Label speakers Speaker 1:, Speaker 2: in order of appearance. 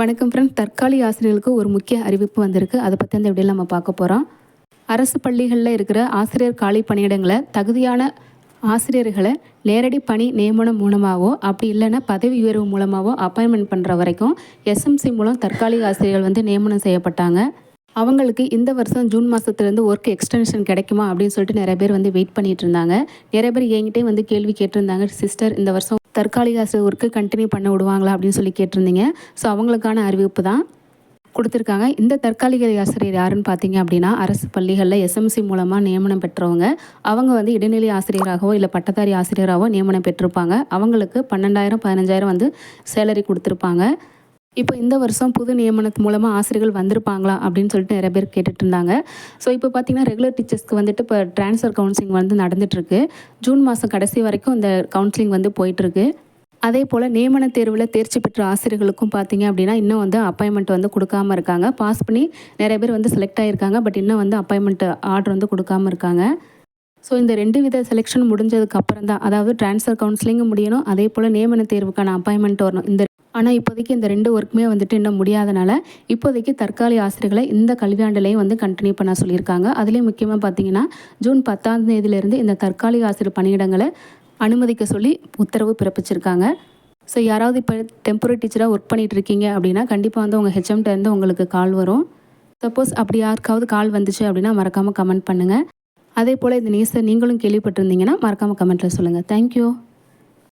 Speaker 1: வணக்கம் ஃப்ரெண்ட் தற்காலிக ஆசிரியர்களுக்கு ஒரு முக்கிய அறிவிப்பு வந்திருக்கு. அதை பற்றி அந்த வீடியோவில் நம்ம பார்க்க போகிறோம் அரசு பள்ளிகளில் இருக்கிற ஆசிரியர் காலி பணியிடங்களை தகுதியான ஆசிரியர்களை நேரடி பணி நியமனம் மூலமாகவோ அப்படி இல்லைன்னா பதவி உயர்வு மூலமாகவோ அப்பாயின்மெண்ட் பண்ணுற வரைக்கும் எஸ்எம்சி மூலம் தற்காலிக ஆசிரியர்கள் வந்து நியமனம் செய்யப்பட்டாங்க. அவங்களுக்கு இந்த வருஷம் ஜூன் மாதத்துலேருந்து ஒர்க் எக்ஸ்டென்ஷன் கிடைக்குமா அப்படின்னு சொல்லிட்டு நிறைய பேர் வந்து வெயிட் பண்ணிட்டு இருந்தாங்க. நிறைய பேர் என்கிட்டே வந்து கேள்வி கேட்டிருந்தாங்க சிஸ்டர் இந்த வருஷம் தற்காலிக ஆசிரியர் ஒர்க்கு கண்டினியூ பண்ண விடுவாங்களா? அப்படின்னு சொல்லி கேட்டிருந்தீங்க. ஸோ அவங்களுக்கான அறிவிப்பு தான் கொடுத்துருக்காங்க. இந்த தற்காலிக ஆசிரியர் யாருன்னு பார்த்தீங்க அப்படின்னா அரசு பள்ளிகளில் எஸ்எம்சி மூலமாக நியமனம் பெற்றவங்க. அவங்க வந்து இடைநிலை ஆசிரியராகவோ இல்லை பட்டதாரி ஆசிரியராகவோ நியமனம் பெற்றிருப்பாங்க. அவங்களுக்கு பன்னெண்டாயிரம் பதினஞ்சாயிரம் வந்து சேலரி கொடுத்துருப்பாங்க. இப்போ இந்த வருஷம் புது நியமனத்து மூலமாக ஆசிரியர்கள் வந்திருப்பாங்களா அப்படின்னு சொல்லிட்டு நிறைய பேர் கேட்டுட்டு இருந்தாங்க. ஸோ இப்போ பார்த்தீங்கன்னா ரெகுலர் டீச்சர்ஸ்க்கு வந்துட்டு இப்போ ட்ரான்ஸ்ஃபர் கவுன்சிலிங் வந்து நடந்துட்டுருக்கு. ஜூன் மாதம் கடைசி வரைக்கும் இந்த கவுன்சிலிங் வந்து போயிட்டுருக்கு. அதே போல் நியமன தேர்வில் தேர்ச்சி பெற்ற ஆசிரியர்களுக்கும் பார்த்தீங்க அப்படின்னா இன்னும் வந்து அப்பாயின்மெண்ட் வந்து கொடுக்காம இருக்காங்க. பாஸ் பண்ணி நிறைய பேர் வந்து செலக்ட் ஆகியிருக்காங்க பட் இன்னும் வந்து அப்பாயின்மெண்ட் ஆர்டர் வந்து கொடுக்காம இருக்காங்க. ஸோ இந்த ரெண்டு வித செலெக்ஷன் முடிஞ்சதுக்கு அப்புறம் தான் அதாவது ட்ரான்ஸ்ஃபர் கவுன்சிலிங்கும் முடியணும் அதே போல் நியமன தேர்வுக்கான அப்பாயின்மெண்ட் வரணும். இந்த ஆனால் இப்போதைக்கு இந்த ரெண்டு ஒர்க்குமே வந்துட்டு இன்னும் முடியாதனால இப்போதைக்கு தற்காலிக ஆசிரியர்களை இந்த கல்வியாண்டுலேயும் வந்து கண்டினியூ பண்ண சொல்லியிருக்காங்க. அதுலேயும் முக்கியமாக பார்த்தீங்கன்னா ஜூன் பத்தாம் தேதியிலேருந்து இந்த தற்காலிக ஆசிரியர் பணியிடங்களை அனுமதிக்க சொல்லி உத்தரவு பிறப்பிச்சிருக்காங்க. ஸோ யாராவது இப்போ டெம்பரரி டீச்சராக ஒர்க் பண்ணிகிட்டு இருக்கீங்க அப்படின்னா கண்டிப்பாக வந்து உங்கள் ஹெச்எம்கிட்ட உங்களுக்கு கால் வரும். சப்போஸ் அப்படி யாருக்காவது கால் வந்துச்சு அப்படின்னா மறக்காமல் கமெண்ட் பண்ணுங்கள் அதே போல் இந்த நியூஸை நீங்களும் கேள்விப்பட்டிருந்தீங்கன்னா மறக்காமல் கமெண்ட்டில் சொல்லுங்கள் தேங்க்யூ